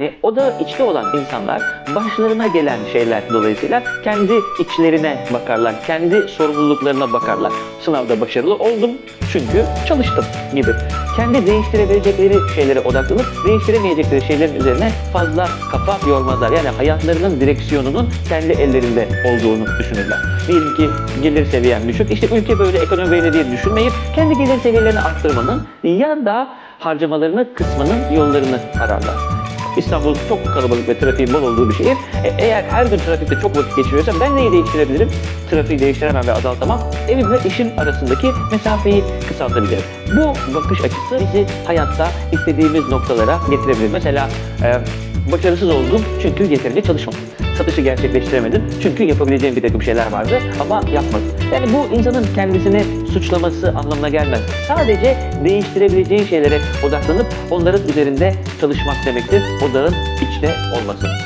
E, o da içte olan insanlar başlarına gelen şeyler dolayısıyla kendi içlerine bakarlar, kendi sorumluluklarına bakarlar. Sınavda başarılı oldum çünkü çalıştım gibi. Kendi değiştirebilecekleri şeylere odaklanıp değiştiremeyecekleri şeylerin üzerine fazla kafa yormazlar. Yani hayatlarının direksiyonunun kendi ellerinde olduğunu düşünürler. Diyelim ki gelir seviyem düşük. İşte ülke böyle ekonomi böyle diye düşünmeyip kendi gelir seviyelerini arttırmanın ya da harcamalarını kısmanın yollarını ararlar. İstanbul çok kalabalık ve trafiğin bol olduğu bir şehir. E, eğer her gün trafikte çok vakit geçiriyorsam ben neyi değiştirebilirim? Trafiği değiştiremem ve azaltamam. Evim ve işim arasındaki mesafeyi kısaltabilirim. Bu bakış açısı bizi hayatta istediğimiz noktalara getirebilir. Mesela e, başarısız oldum çünkü yeterince çalışmadım. Satışı gerçekleştiremedim çünkü yapabileceğim bir takım şeyler vardı ama yapmadım. Yani bu insanın kendisini suçlaması anlamına gelmez. Sadece değiştirebileceği şeylere odaklanıp onların üzerinde çalışmak demektir. Odağın içte olması.